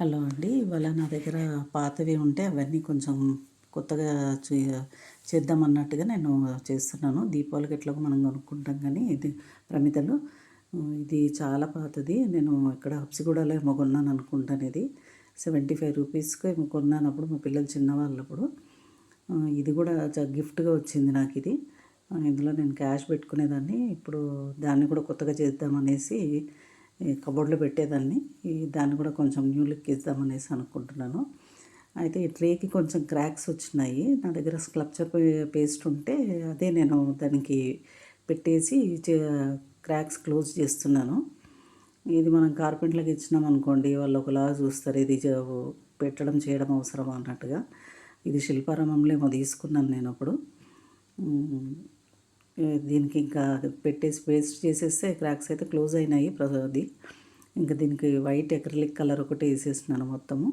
Hello అండి. ఇవాళ నా దగ్గర పాతవి ఉంటే అవన్నీ కొంచెం కొత్తగా చే చేద్దాం అన్నట్టుగా నేను చేస్తున్నాను. దీపావళికి ఎట్లాగో మనం కొనుక్కుంటాం కానీ ఇది ప్రమితలు ఇది చాలా పాతది. నేను ఇక్కడ హప్సిగూడలో ఏమో కొన్నాను అనుకుంటాను ఇది సెవెంటీ ఫైవ్ రూపీస్కి ఏమో కొన్నాను అప్పుడు మా పిల్లలు చిన్నవాళ్ళప్పుడు. ఇది కూడా గిఫ్ట్గా వచ్చింది నాకు ఇది ఇందులో నేను క్యాష్ పెట్టుకునేదాన్ని. ఇప్పుడు దాన్ని కూడా కొత్తగా చేద్దామనేసి కబోర్డ్లో పెట్టేదాన్ని. ఈ దాన్ని కూడా కొంచెం న్యూ లుక్ ఇద్దామనేసి అనుకుంటున్నాను. అయితే ఈ ట్రేకి కొంచెం క్రాక్స్ వచ్చినాయి. నా దగ్గర స్క్లప్చర్ పేస్ట్ ఉంటే అదే నేను దానికి పెట్టేసి క్రాక్స్ క్లోజ్ చేస్తున్నాను. ఇది మనం కార్పెంట్లకు ఇచ్చినాం అనుకోండి వాళ్ళు ఒకలా చూస్తారు ఇది పెట్టడం చేయడం అవసరం అన్నట్టుగా. ఇది శిల్పారామంలో ఏమో తీసుకున్నాను నేను అప్పుడు. దీనికి ఇంకా పెట్టేసి పేస్ట్ చేసేస్తే క్రాక్స్ అయితే క్లోజ్ అయినాయి అది ఇంకా దీనికి వైట్ ఎక్రలిక్ కలర్ ఒకటి వేసేసినాను మొత్తము.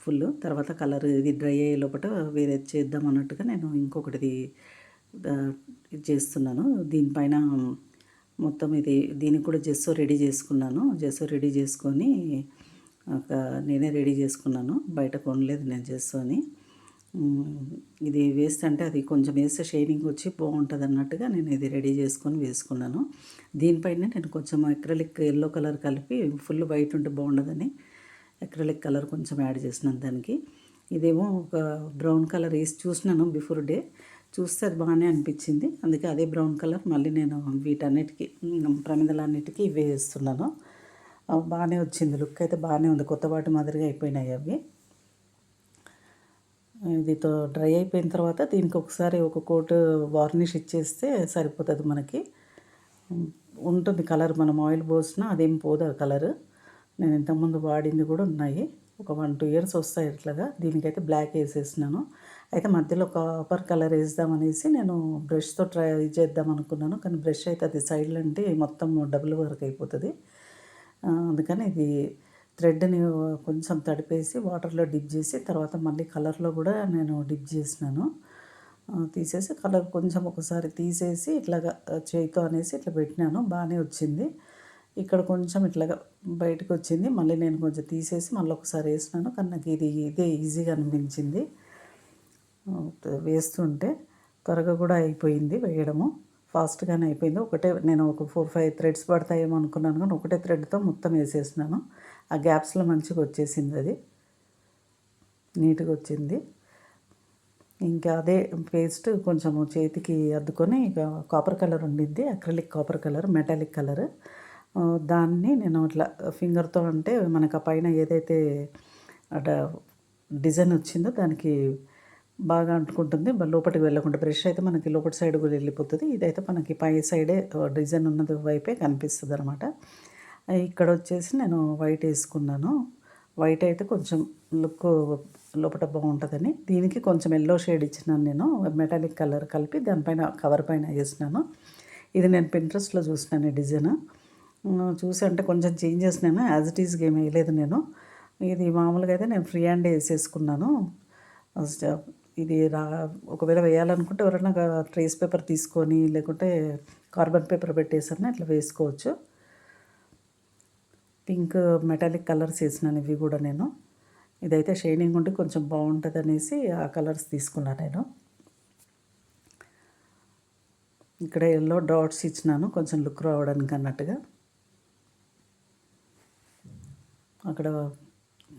ఫుల్ తర్వాత కలర్ ఇది డ్రై అయ్యే లోపల వేరే చేద్దాం అన్నట్టుగా నేను ఇంకొకటిది ఇది చేస్తున్నాను. దీనిపైన మొత్తం ఇది దీనికి కూడా జెస్సో రెడీ చేసుకున్నాను. జెస్సో రెడీ చేసుకొని నేనే రెడీ చేసుకున్నాను. బయట కొనలేదు నేను జెస్సోని. ఇది వేస్తే అంటే అది కొంచెం వేస్తే షైనింగ్ వచ్చి బాగుంటుంది అన్నట్టుగా నేను ఇది రెడీ చేసుకొని వేసుకున్నాను. దీనిపైన నేను కొంచెం అక్రలిక్ ఎల్లో కలర్ కలిపి ఫుల్ వైట్ ఉంటే బాగుండదని అక్రలిక్ కలర్ కొంచెం యాడ్ చేసినాను దానికి. ఇదేమో ఒక బ్రౌన్ కలర్ వేసి చూసినాను బిఫోర్ డే. చూస్తే అది బాగానే అనిపించింది. అందుకే అదే బ్రౌన్ కలర్ మళ్ళీ నేను వీటన్నిటికీ ప్రమిదలన్నిటికీ ఇవే వేస్తున్నాను. బాగానే వచ్చింది. లుక్ అయితే బాగానే ఉంది. కొత్త వాటి మాదిరిగా అయిపోయినాయి అవి. ఇదితో డ్రై అయిపోయిన తర్వాత దీనికి ఒకసారి ఒక కోట్ వార్నిష్ ఇచ్చేస్తే సరిపోతుంది మనకి. ఉంటుంది కలర్ మనం ఆయిల్ పోసినా అదేం పోదు ఆ కలర్. నేను ఇంతకుముందు వాడింది కూడా ఉన్నాయి. ఒక వన్ టూ ఇయర్స్ వస్తాయి ఇట్లాగా దీనికైతే బ్లాక్ వేసేసినాను. అయితే మధ్యలో కాపర్ కలర్ వేద్దామనేసి నేను బ్రష్తో ట్రై చేద్దాం అనుకున్నాను. కానీ బ్రష్ అయితే అది సైడ్లో అంటే మొత్తం డబుల్ వర్క్ అయిపోతుంది. అందుకని ఇది థ్రెడ్ని కొంచెం తడిపేసి వాటర్లో డిప్ చేసి తర్వాత మళ్ళీ కలర్లో కూడా నేను డిప్ చేసినాను. తీసేసి కలర్ కొంచెం ఒకసారి తీసేసి ఇట్లాగా చేయితో అనేసి ఇట్లా పెట్టినాను. బాగానే వచ్చింది. ఇక్కడ కొంచెం ఇట్లాగా బయటకు వచ్చింది. మళ్ళీ నేను కొంచెం తీసేసి మళ్ళీ ఒకసారి వేసినాను. కానీ నాకు ఇది ఇదే ఈజీగా అనిపించింది. వేస్తుంటే త్వరగా కూడా అయిపోయింది వేయడము. ఫాస్ట్గానే అయిపోయింది. ఒకటే నేను ఒక ఫోర్ ఫైవ్ థ్రెడ్స్ పడతాయేమో అనుకున్నాను. కానీ ఒకటే థ్రెడ్తో మొత్తం వేసేసినాను. ఆ గ్యాప్స్లో మంచిగా వచ్చేసింది అది. నీట్గా వచ్చింది. ఇంకా అదే పేస్ట్ కొంచెము చేతికి అద్దుకొని ఇక కాపర్ కలర్ ఉండింది acrylic copper colour metallic colour. దాన్ని నేను ఇట్లా ఫింగర్తో అంటే మనకు ఆ పైన ఏదైతే అట డిజైన్ వచ్చిందో దానికి బాగా అంటుకుంటుంది లోపలికి వెళ్ళకుండా. బ్రష్ అయితే మనకి లోపల సైడ్ కూడా వెళ్ళిపోతుంది. ఇదైతే మనకి పై సైడే డిజైన్ ఉన్నది వైపే కనిపిస్తుంది అనమాట ఇక్కడ వచ్చేసి నేను వైట్ వేసుకున్నాను. వైట్ అయితే కొంచెం లుక్ లోపల బాగుంటుందని. దీనికి కొంచెం ఎల్లో షేడ్ ఇచ్చినాను నేను. మెటాలిక్ కలర్ కలిపి దానిపైన కవర్ పైన వేసినాను. ఇది నేను పింట్రెస్ట్లో చూసినాను డిజైన్. చూసి అంటే కొంచెం చేంజ్ చేసినాను. యాజ్ ఇట్ ఈస్గా ఏమి వేయలేదు నేను. ఇది మామూలుగా అయితే నేను ఫ్రీ హ్యాండ్ వేసేసుకున్నాను. ఇది రా ఒకవేళ వేయాలనుకుంటే ఎవరైనా ట్రేస్ పేపర్ తీసుకొని లేకుంటే కార్బన్ పేపర్ పెట్టేసరికి ఇట్లా వేసుకోవచ్చు. పింక్ మెటాలిక్ కలర్స్ వేసినాను ఇవి కూడా నేను. ఇదైతే షైనింగ్ ఉండి కొంచెం బాగుంటుంది అనేసి ఆ కలర్స్ తీసుకున్నాను నేను. ఇక్కడ ఎల్లో డాట్స్ ఇచ్చినాను కొంచెం లుక్ రావడానికి అన్నట్టుగా. అక్కడ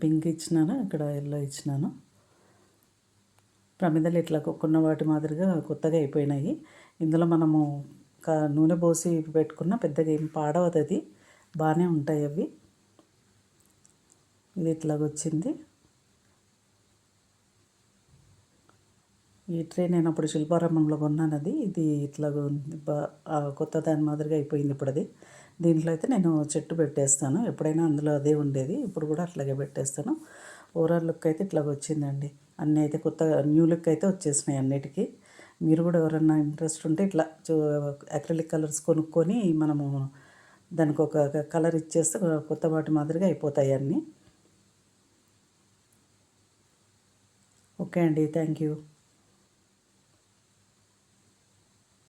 పింక్ ఇచ్చినాను ఇక్కడ ఎల్లో ఇచ్చినాను. ప్రమిదలు ఇట్లా కొన్న వాటి మాదిరిగా కొత్తగా అయిపోయినాయి. ఇందులో మనము నూనె పోసి పెట్టుకున్న పెద్దగా ఏం పాడవదు అది బాగానే ఉంటాయి అవి. ఇది ఇట్లాగొచ్చింది ఈ ట్రే నేను అప్పుడు శిల్పారంభంలో కొన్నాను అది. ఇది ఇట్లా కొత్త దాని మాదిరిగా అయిపోయింది ఇప్పుడు అది. దీంట్లో అయితే నేను చెట్టు పెట్టేస్తాను. ఎప్పుడైనా అందులో అదే ఉండేది. ఇప్పుడు కూడా అట్లాగే పెట్టేస్తాను. ఓవరాల్ లుక్ అయితే ఇట్లాగ వచ్చిందండి. అన్నీ అయితే కొత్త న్యూ లుక్ అయితే వచ్చేసినాయి అన్నిటికీ. మీరు కూడా ఎవరన్నా ఇంట్రెస్ట్ ఉంటే ఇట్లా అక్రిలిక్ కలర్స్ కొనుక్కొని మనము దానికి ఒక కలర్ ఇచ్చేస్తే కొత్త వాటి మాదిరిగా అయిపోతాయి అన్నీ. ఓకే అండి థ్యాంక్ యూ